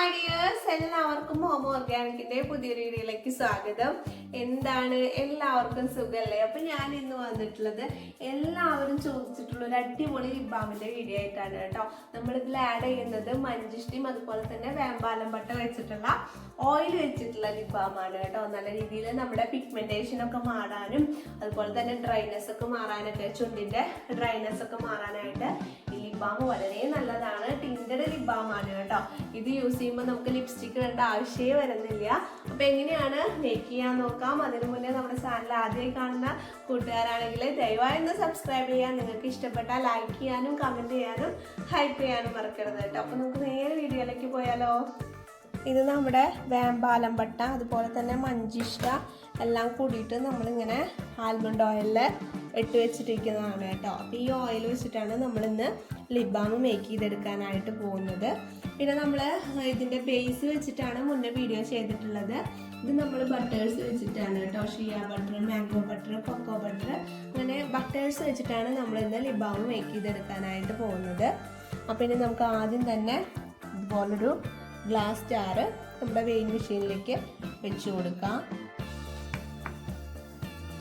Hi dears എല്ലാവർക്കും home ഓർഗാനിക്കിന്റെ പുതിയ വീഡിയോയിലേക്ക് സ്വാഗതം. എന്താണ്? എല്ലാവർക്കും സുഖമല്ലേ അപ്പൊ ഞാൻ ഇന്ന് വന്നിട്ടുള്ളത് എല്ലാവരും ചോദിച്ചിട്ടുള്ള ഒരു അടിപൊളി ലിബാമിന്റെ വീഡിയോ ആയിട്ടാണ് കേട്ടോ. നമ്മൾ ഇതിൽ ആഡ് ചെയ്യുന്നത് മഞ്ചിഷ്ടിയും അതുപോലെ തന്നെ വേമ്പാലം പട്ട വെച്ചിട്ടുള്ള ഓയിൽ വെച്ചിട്ടുള്ള ലിബാമാണ് കേട്ടോ. നല്ല രീതിയിൽ നമ്മുടെ പിഗ്മെന്റേഷൻ ഒക്കെ മാറാനും അതുപോലെ തന്നെ ഡ്രൈനെസ് ഒക്കെ മാറാനൊക്കെ ചുണ്ടിന്റെ ഡ്രൈനെസ് ഒക്കെ മാറാനായിട്ട് ലിപ് ബാം വളരെ നല്ലതാണ്. ടിൻഡഡ് ലിപ് ബാം ആണ് കേട്ടോ. ഇത് യൂസ് ചെയ്യുമ്പോൾ നമുക്ക് ലിപ്സ്റ്റിക് ഇടേണ്ട ആവശ്യമേ വരുന്നില്ല. അപ്പൊ എങ്ങനെയാണ് മേക്ക് ചെയ്യാൻ നോക്കാം? അതിനു മുന്നേ നമ്മുടെ ചാനൽ ആദ്യമായി കാണുന്ന കൂട്ടുകാരാണെങ്കിൽ ദയവായി ഒന്ന് സബ്സ്ക്രൈബ് ചെയ്യാൻ നിങ്ങൾക്ക് ഇഷ്ടപ്പെട്ടാൽ ലൈക്ക് ചെയ്യാനും കമന്റ് ചെയ്യാനും ഹൈപ്പ് ചെയ്യാനും മറക്കരുത് കേട്ടോ. അപ്പൊ നമുക്ക് നേരെ വീഡിയോയിലേക്ക് പോയാലോ? ഇത് നമ്മുടെ വേമ്പാലം പട്ട അതുപോലെ തന്നെ മഞ്ചിഷ്ട എല്ലാം കൂടിയിട്ട് നമ്മളിങ്ങനെ ആൽമണ്ട് ഓയിലിൽ ഇട്ട് വെച്ചിട്ടിരിക്കുന്നതാണ് കേട്ടോ. അപ്പോൾ ഈ ഓയിൽ വെച്ചിട്ടാണ് നമ്മളിന്ന് ബാം മേക്ക് ചെയ്തെടുക്കാനായിട്ട് പോകുന്നത്. പിന്നെ നമ്മൾ ഇതിന്റെ ബേസ് വെച്ചിട്ടാണ് മുന്നേ വീഡിയോ ചെയ്തിട്ടുള്ളത്. ഇത് നമ്മൾ ബട്ടേഴ്സ് വെച്ചിട്ടാണ് കേട്ടോ. Shea butter mango butter cocoa butter അങ്ങനെ ബട്ടേഴ്സ് വെച്ചിട്ടാണ് നമ്മളിന്ന് ബാം മേക്ക് ചെയ്തെടുക്കാനായിട്ട് പോകുന്നത്. അപ്പോൾ ഇനി നമുക്ക് ആദ്യം തന്നെ ഇതുപോലൊരു ഗ്ലാസ് ജാറ് നമ്മുടെ വെയിൻ മെഷീനിലേക്ക് വെച്ച് കൊടുക്കാം.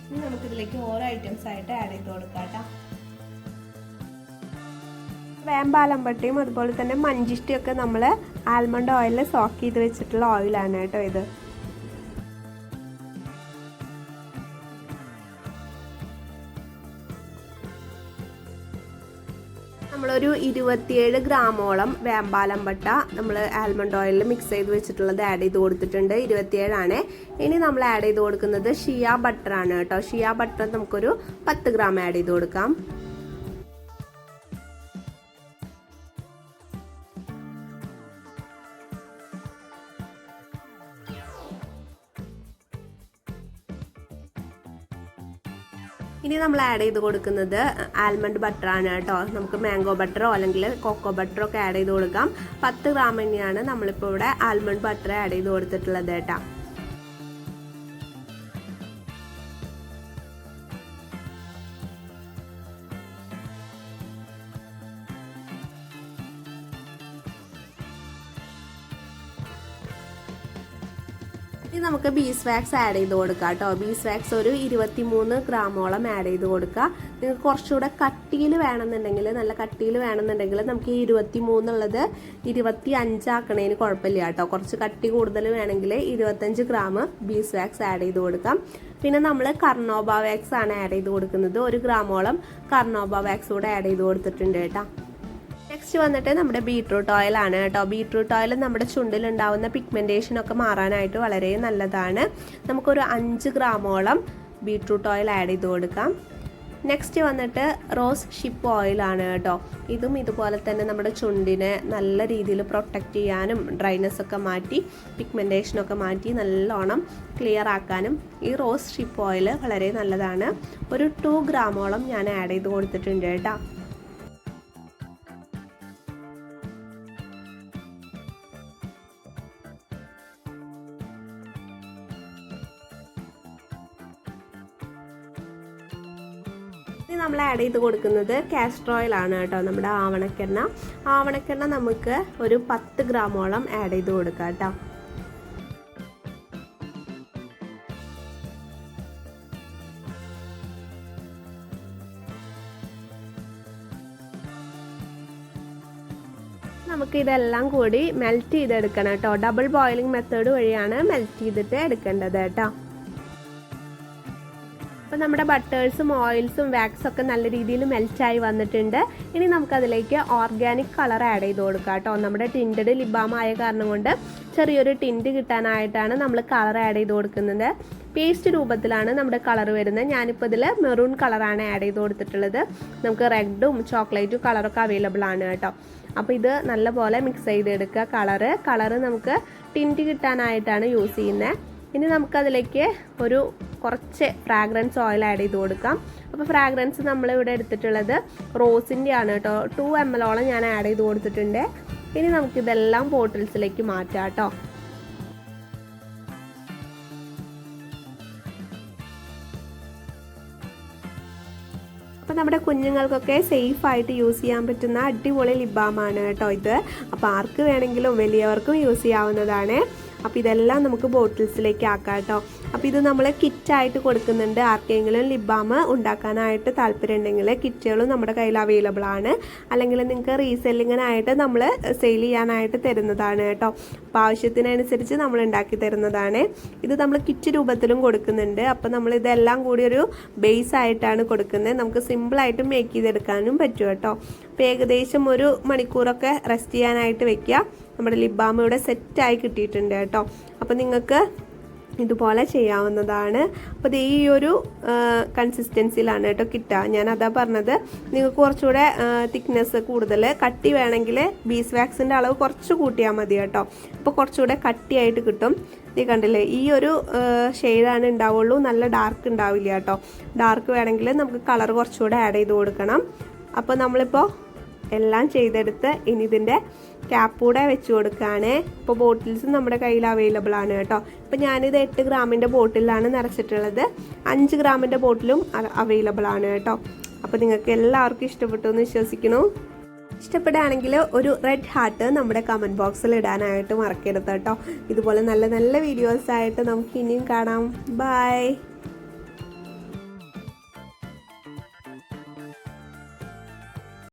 ഇനി നമുക്കിതിലേക്ക് ഓരോ ഐറ്റംസ് ആയിട്ട് ആഡ് ചെയ്ത് കൊടുക്കാം കേട്ടോ. വേമ്പാലമ്പട്ടിയും അതുപോലെ തന്നെ മഞ്ചിഷ്ടിയൊക്കെ നമ്മൾ ആൽമണ്ട് ഓയിലിൽ സോക്ക് ചെയ്ത് വെച്ചിട്ടുള്ള ഓയിലാണ് കേട്ടോ ഇത്. നമ്മളൊരു ഇരുപത്തിയേഴ് ഗ്രാമോളം വേമ്പാലം പട്ട നമ്മൾ ആൽമണ്ട് ഓയിലിൽ മിക്സ് ചെയ്ത് വെച്ചിട്ടുള്ളത് ആഡ് ചെയ്ത് കൊടുത്തിട്ടുണ്ട്. ഇരുപത്തിയേഴാണ്. ഇനി നമ്മൾ ആഡ് ചെയ്ത് കൊടുക്കുന്നത് ഷിയ ബട്ടറാണ് കേട്ടോ. ഷിയ ബട്ടർ നമുക്കൊരു പത്ത് ഗ്രാം ആഡ് ചെയ്ത് കൊടുക്കാം. ഇനി നമ്മൾ ആഡ് ചെയ്ത് കൊടുക്കുന്നത് ആൽമണ്ട് ബട്ടറാണ് കേട്ടോ. നമുക്ക് മാംഗോ ബട്ടറോ അല്ലെങ്കിൽ കൊക്കോ ബട്ടറോ ഒക്കെ ആഡ് ചെയ്ത് കൊടുക്കാം. പത്ത് ഗ്രാം തന്നെയാണ് നമ്മളിപ്പോൾ ഇവിടെ ആൽമണ്ട് ബട്ടർ ആഡ് ചെയ്ത് കൊടുത്തിട്ടുള്ളത് കേട്ടോ. ഇനി നമുക്ക് ബീസ് വാക്സ് ആഡ് ചെയ്ത് കൊടുക്കാം കേട്ടോ. ബീസ് വാക്സ് ഒരു ഇരുപത്തി മൂന്ന് ഗ്രാമോളം ആഡ് ചെയ്ത് കൊടുക്കുക നിങ്ങൾക്ക് കുറച്ചുകൂടെ കട്ടിയിൽ വേണമെന്നുണ്ടെങ്കിൽ നല്ല കട്ടിയിൽ വേണമെന്നുണ്ടെങ്കിൽ നമുക്ക് ഈ ഇരുപത്തി മൂന്നുള്ളത് ഇരുപത്തി അഞ്ചാക്കണേന് കുഴപ്പമില്ല കേട്ടോ. കുറച്ച് കട്ടി കൂടുതൽ വേണമെങ്കിൽ ഇരുപത്തഞ്ച് ഗ്രാം ബീസ് വാക്സ് ആഡ് ചെയ്ത് കൊടുക്കാം. പിന്നെ നമ്മൾ കർണോബ വാക്സ് ആണ് ആഡ് ചെയ്ത് കൊടുക്കുന്നത്. ഒരു ഗ്രാമോളം കർണോബ വാക്സ് കൂടെ ആഡ് ചെയ്ത് കൊടുത്തിട്ടുണ്ട് കേട്ടോ. നെക്സ്റ്റ് വന്നിട്ട് നമ്മുടെ ബീട്രൂട്ട് ഓയിൽ ആണ് കേട്ടോ. ബീട്രൂട്ട് ഓയിൽ നമ്മുടെ പിഗ്മെന്റേഷൻ ഒക്കെ മാറാനായിട്ട് വളരെ നല്ലതാണ്. നമുക്കൊരു അഞ്ച് ഗ്രാമോളം ബീട്രൂട്ട് ഓയിൽ ആഡ് ചെയ്ത് കൊടുക്കാം. നെക്സ്റ്റ് വന്നിട്ട് റോസ് ഷിപ്പ് ഓയിലാണ് കേട്ടോ. ഇതും ഇതുപോലെ തന്നെ നമ്മുടെ ചുണ്ടിനെ നല്ല രീതിയിൽ പ്രൊട്ടക്റ്റ് ചെയ്യാനും ഡ്രൈനെസ് ഒക്കെ മാറ്റി പിഗ്മെന്റേഷനൊക്കെ മാറ്റി നല്ലോണം ക്ലിയർ ആക്കാനും ഈ റോസ് ഷിപ്പ് ഓയിൽ വളരെ നല്ലതാണ്. ഒരു ടു ഗ്രാമോളം ഞാൻ ആഡ് ചെയ്ത് കൊടുത്തിട്ടുണ്ട് കേട്ടോ. നമ്മൾ ആഡ് ചെയ്ത് കൊടുക്കുന്നത് കാസ്റ്റർ ആണ് കേട്ടോ നമ്മുടെ ആവണക്കെണ്ണ. ആവണക്കെണ്ണ നമുക്ക് ഒരു പത്ത് ഗ്രാമോളം ആഡ് ചെയ്ത് കൊടുക്കാം കേട്ടോ. നമുക്ക് ഇതെല്ലാം കൂടി മെൽറ്റ് ചെയ്തെടുക്കണം കേട്ടോ. ഡബിൾ ബോയിലിംഗ് മെത്തേഡ് വഴിയാണ് മെൽറ്റ് ചെയ്തിട്ട് എടുക്കേണ്ടത് കേട്ടോ. അപ്പോൾ നമ്മുടെ ബട്ടേഴ്സും ഓയിൽസും വാക്സൊക്കെ നല്ല രീതിയിൽ മെൽറ്റായി വന്നിട്ടുണ്ട്. ഇനി നമുക്കതിലേക്ക് ഓർഗാനിക് കളർ ആഡ് ചെയ്ത് കൊടുക്കാം കേട്ടോ. നമ്മുടെ ടിന്റഡ് ലിബാം ആയ കാരണം കൊണ്ട് ചെറിയൊരു ടിന്റ് കിട്ടാനായിട്ടാണ് നമ്മൾ കളർ ആഡ് ചെയ്ത് കൊടുക്കുന്നത്. പേസ്റ്റ് രൂപത്തിലാണ് നമ്മുടെ കളർ വരുന്നത്. ഞാനിപ്പോൾ ഇതിൽ മെറൂൺ കളറാണ് ആഡ് ചെയ്ത് കൊടുത്തിട്ടുള്ളത്. നമുക്ക് റെഡും ചോക്ലേറ്റും കളറൊക്കെ അവൈലബിൾ ആണ് കേട്ടോ. അപ്പോൾ ഇത് നല്ലപോലെ മിക്സ് ചെയ്തെടുക്കുക കളറ്. കളറ് നമുക്ക് ടിന്റ് കിട്ടാനായിട്ടാണ് യൂസ് ചെയ്യുന്നത്. ഇനി നമുക്കതിലേക്ക് ഒരു കുറച്ച് ഫ്രാഗ്രൻസ് ഓയിൽ ആഡ് ചെയ്ത് കൊടുക്കാം. അപ്പോൾ ഫ്രാഗ്രൻസ് നമ്മളിവിടെ എടുത്തിട്ടുള്ളത് റോസിന്റെ ആണ് കേട്ടോ ടു എം എല്ലോളം ഞാൻ ആഡ് ചെയ്ത് കൊടുത്തിട്ടുണ്ട്. ഇനി നമുക്കിതെല്ലാം ബോട്ടിൽസിലേക്ക് മാറ്റാം കേട്ടോ. അപ്പോൾ നമ്മുടെ കുഞ്ഞുങ്ങൾക്കൊക്കെ സേഫ് ആയിട്ട് യൂസ് ചെയ്യാൻ പറ്റുന്ന അടിപൊളി ലിബാമാണ് കേട്ടോ ഇത്. അപ്പോൾ ആർക്ക് വേണമെങ്കിലും വലിയവർക്കും യൂസ് ചെയ്യാവുന്നതാണ്. അപ്പോൾ ഇതെല്ലാം നമുക്ക് ബോട്ടിൽസിലേക്ക് ആക്കാം കേട്ടോ. അപ്പോൾ ഇത് നമ്മൾ കിറ്റായിട്ട് കൊടുക്കുന്നുണ്ട്. ആർക്കെങ്കിലും ലിബാം ഉണ്ടാക്കാനായിട്ട് താല്പര്യം ഉണ്ടെങ്കിൽ കിറ്റുകളും നമ്മുടെ കയ്യിൽ അവൈലബിൾ ആണ്. അല്ലെങ്കിൽ നിങ്ങൾക്ക് റീസെല്ലിങ്ങിനായിട്ട് നമ്മൾ സെയിൽ ചെയ്യാനായിട്ട് തരുന്നതാണ് കേട്ടോ. അപ്പോൾ ആവശ്യത്തിനനുസരിച്ച് നമ്മൾ ഉണ്ടാക്കി തരുന്നതാണ്. ഇത് നമ്മൾ കിറ്റ് രൂപത്തിലും കൊടുക്കുന്നുണ്ട്. അപ്പോൾ നമ്മൾ ഇതെല്ലാം കൂടി ഒരു ബേസ് ആയിട്ടാണ് കൊടുക്കുന്നത്. നമുക്ക് സിമ്പിളായിട്ട് മേക്ക് ചെയ്തെടുക്കാനും പറ്റും കേട്ടോ. അപ്പോൾ ഏകദേശം ഒരു മണിക്കൂറൊക്കെ റെസ്റ്റ് ചെയ്യാനായിട്ട് വെക്കുക. നമ്മുടെ ലിബാമ ഇവിടെ സെറ്റായി കിട്ടിയിട്ടുണ്ട് കേട്ടോ. അപ്പോൾ നിങ്ങൾക്ക് ഇതുപോലെ ചെയ്യാവുന്നതാണ്. അപ്പോൾ ഈ ഒരു കൺസിസ്റ്റൻസിയിലാണ് കേട്ടോ കിട്ടുക. ഞാൻ അതാ പറഞ്ഞത്. നിങ്ങൾക്ക് കുറച്ചുകൂടെ തിക്നെസ് കൂടുതൽ കട്ടി വേണമെങ്കിൽ ബീസ് വാക്സിന്റെ അളവ് കുറച്ച് കൂട്ടിയാൽ മതി കേട്ടോ. അപ്പോൾ കുറച്ചുകൂടെ കട്ടിയായിട്ട് കിട്ടും. നീ കണ്ടില്ലേ? ഈ ഒരു ഷെയ്ഡാണ് ഉണ്ടാവുള്ളൂ. നല്ല ഡാർക്ക് ഉണ്ടാവില്ല കേട്ടോ. ഡാർക്ക് വേണമെങ്കിൽ നമുക്ക് കളർ കുറച്ചുകൂടെ ആഡ് ചെയ്ത് കൊടുക്കണം. അപ്പോൾ നമ്മളിപ്പോൾ എല്ലാം ചെയ്തെടുത്ത് ഇനി ഇതിന്റെ ക്യാപ്പ് കൂടെ വെച്ച് കൊടുക്കുകയാണ് ഇപ്പോൾ ബോട്ടിൽസ് നമ്മുടെ കയ്യിൽ അവൈലബിൾ ആണ് കേട്ടോ. ഇപ്പോൾ ഞാനിത് എട്ട് ഗ്രാമിന്റെ ബോട്ടിലാണ് നിറച്ചിട്ടുള്ളത്. അഞ്ച് ഗ്രാമിന്റെ ബോട്ടിലും അവൈലബിൾ ആണ് കേട്ടോ. അപ്പോൾ നിങ്ങൾക്ക് എല്ലാവർക്കും ഇഷ്ടപ്പെട്ടു എന്ന് വിശ്വസിക്കുന്നു. ഇഷ്ടപ്പെടുകയാണെങ്കിൽ ഒരു റെഡ് ഹാർട്ട് നമ്മുടെ കമന്റ് ബോക്സിൽ ഇടാനായിട്ട് മറക്കരുത് കേട്ടോ. ഇതുപോലെ നല്ല നല്ല വീഡിയോസ് ആയിട്ട് നമുക്ക് ഇനിയും കാണാം. ബൈ